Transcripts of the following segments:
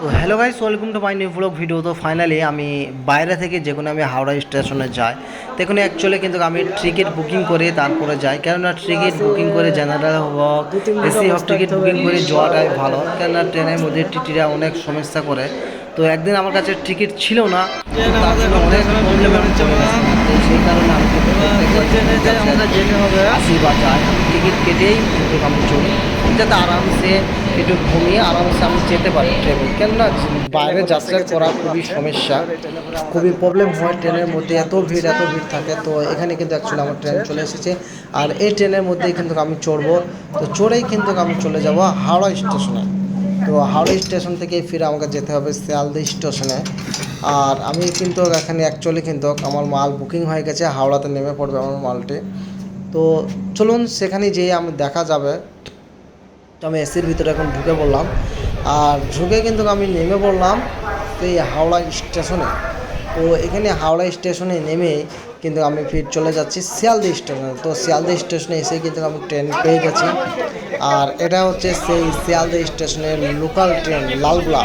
তো hello guys welcome to my new blog video তো finally আমি বাইরে থেকে যে কোনো আমি হাওড়া স্টেশনে যাই তো এখানে অ্যাকচুয়ালি কিন্তু আমি টিকিট বুকিং করে তারপরে যাই। কেননা টিকিট বুকিং করে জেনারেল হোক এসি হোক টিকিট বুকিং করে যাওয়াটাই ভালো। কেননা ট্রেনের মধ্যে টিটিরা অনেক সমস্যা করে। তো একদিন আমার কাছে টিকিট ছিল না অনেক সেই কারণে আমি আসি বা যাই টিকিট কেটেই কিন্তু আমি চলি। যাতে আরামসে একটু ঘুমিয়ে আরামসে আমি যেতে পারি ট্রেনে। কেননা বাইরে যাত্রা করা খুবই সমস্যা। খুবই প্রবলেম হয় ট্রেনের মধ্যে। এত ভিড় এত ভিড় থাকে তো এখানে কিন্তু অ্যাকচুয়ালি আমার ট্রেন চলে এসেছে। আর এই ট্রেনের মধ্যেই কিন্তু আমি চড়বো। তো চড়েই কিন্তু আমি চলে যাব হাওড়া স্টেশনে। তো হাওড়া স্টেশন থেকে ফিরে আমাকে যেতে হবে শিয়ালদা স্টেশনে। আর আমি কিন্তু এখানে অ্যাকচুয়ালি কিন্তু আমার মাল বুকিং হয়ে গেছে। হাওড়াতে নেমে পড়বে আমার মালটি। তো চলুন সেখানে যেয়ে আমি দেখা যাবে। তো আমি এসির ভিতরে এখন ঢুকে পড়লাম। আর ঢুকে কিন্তু আমি নেমে পড়লাম এই হাওড়া স্টেশনে। তো এখানে হাওড়া স্টেশনে নেমে কিন্তু আমি ফির চলে যাচ্ছি শিয়ালদি স্টেশনে। তো শিয়ালদা স্টেশনে এসে কিন্তু আমি ট্রেন পেয়ে গেছি। আর এটা হচ্ছে সেই শিয়ালদি স্টেশনের লোকাল ট্রেন লালগোলা।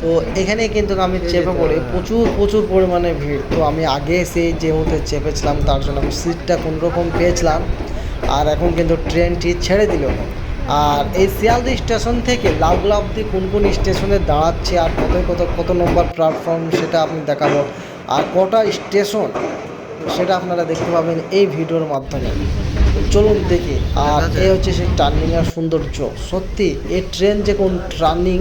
তো এখানে কিন্তু আমি চেপে পড়ি। প্রচুর প্রচুর পরিমাণে ভিড়। তো আমি আগে সেই যে মুহূর্তে চেপেছিলাম, তার জন্য আমি সিটটা কোন রকম পেয়েছিলাম। আর এখন কিন্তু ট্রেনটি ছেড়ে দিল। আর এই শিয়ালদা স্টেশন থেকে লালগোলা অব্দি কোন কোন স্টেশনে দাঁড়াচ্ছে আর কত কত কত নম্বর প্ল্যাটফর্ম সেটা আপনি দেখাবো। আর কটা স্টেশন সেটা আপনারা দেখতে পাবেন এই ভিডিওর মাধ্যমে। চলুন দেখি। আর এই হচ্ছে সেই টার্নিংয়ের সৌন্দর্য। সত্যি এই ট্রেন যে কোন টার্নিং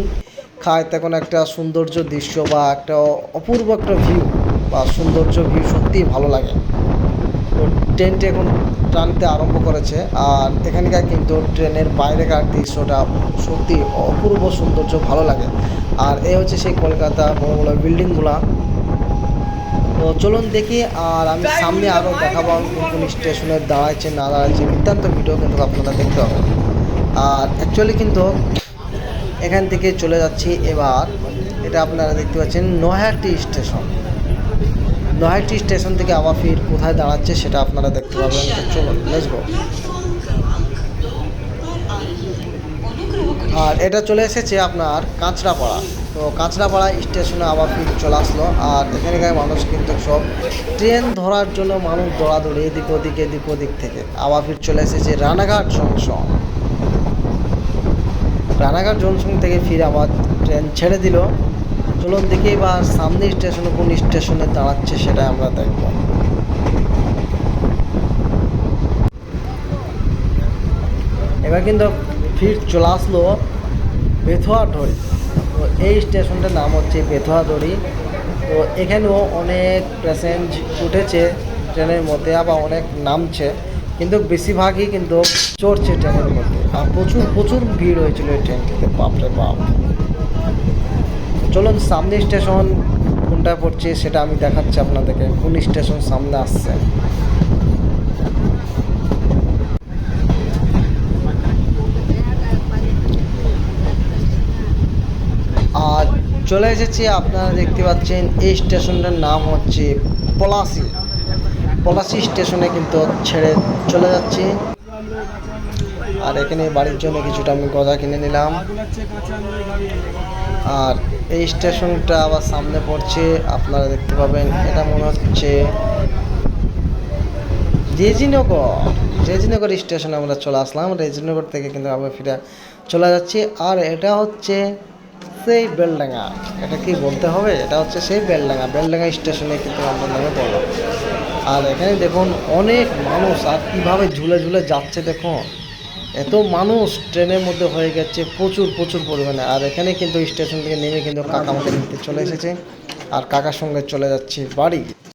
খায় তখন একটা সৌন্দর্য দৃশ্য বা একটা অপূর্ব একটা ভিউ বা সৌন্দর্য ভিউ সত্যিই ভালো লাগে। তো ট্রেনটি এখন টানতে আরম্ভ করেছে। আর এখানকার কিন্তু ট্রেনের বাইরেকার দৃশ্যটা সত্যি অপূর্ব সৌন্দর্য, ভালো লাগে। আর এই হচ্ছে সেই কলকাতা বড় বড় বিল্ডিংগুলা। তো চলুন দেখি, আর আমি সামনে আরও দেখাবো কোন কোন স্টেশনে দাঁড়াচ্ছে না দাঁড়াচ্ছে নিতান্ত ভিডিও কিন্তু আপনারা দেখতে পাবেন আর অ্যাকচুয়ালি কিন্তু এখান থেকে চলে যাচ্ছি এবার। এটা আপনারা দেখতে পাচ্ছেন নয়াহাটি স্টেশন। নয়াহাটি স্টেশন থেকে আবার ফির কোথায় দাঁড়াচ্ছে সেটা আপনারা দেখতে পাবেন চলুন আর এটা চলে এসেছে আপনার কাঁচরাপাড়া। তো কাঁচরাপাড়া স্টেশনে আবার ফির চলে আসলো। আর এখানকার মানুষ কিন্তু সব ট্রেন ধরার জন্য মানুষ দৌড়াদৌড়ি এদিক ওদিক এদিক ওদিক থেকে। আবার ফির চলে এসেছে রানাঘাট জংশন। রানাঘাট জংশন থেকে ফিরে আবার ট্রেন ছেড়ে দিল। চলুন দেখি এবার সামনে স্টেশনে, কোন স্টেশনে দাঁড়াচ্ছে সেটা আমরা দেখব। এবার কিন্তু ফির চলে আসলো বেথুয়া দড়ি তো এই স্টেশনটার নাম হচ্ছে বেথুয়া দড়ি তো এখানেও অনেক প্যাসেঞ্জ উঠেছে, ট্রেনের মধ্যে আবার অনেক নামছে। কিন্তু বেশিরভাগই কিন্তু চড়ছে ট্রেনের মধ্যে। আর প্রচুর প্রচুর ভিড় হয়েছিল এই ট্রেনটিতে, বাপরে বাপ। চলুন, সামনে স্টেশন কোনটা পড়ছে সেটা আমি দেখাচ্ছি আপনাদেরকে। কোন স্টেশন সামনে আসছে? আর চলে এসেছি, আপনারা দেখতে পাচ্ছেন, এই স্টেশনটার নাম হচ্ছে পলাশি। পলাশি স্টেশনে কিন্তু ছেড়ে চলে যাচ্ছি। আর এখানে বাড়ির জন্য কিছুটা আমি গজা কিনে নিলাম। আর এই স্টেশনটা আবার সামনে পড়ছে, আপনারা দেখতে পাবেন, এটা মনে হচ্ছে রেজিনগর রেজিনগর স্টেশনে আমরা চলে আসলাম রেজিনগর থেকে কিন্তু আমরা ফিরে চলে যাচ্ছি, আর এটা হচ্ছে সেই বেলডাঙ্গা। এটা কি বলতে হবে? এটা হচ্ছে সেই বেলডাঙ্গা। বেলডাঙ্গা স্টেশনে কিন্তু আমরা নামে পড়লাম। আর এখানে দেখুন, অনেক মানুষ আর কীভাবে ঝুলে ঝুলে যাচ্ছে দেখুন। এত মানুষ ট্রেনের মধ্যে হয়ে গেছে, প্রচুর প্রচুর পরিমাণে। আর এখানে কিন্তু স্টেশন থেকে নেমে কিন্তু কাকা আমাকে নিতে চলে এসেছে। আর কাকার সঙ্গে চলে যাচ্ছে বাড়ি।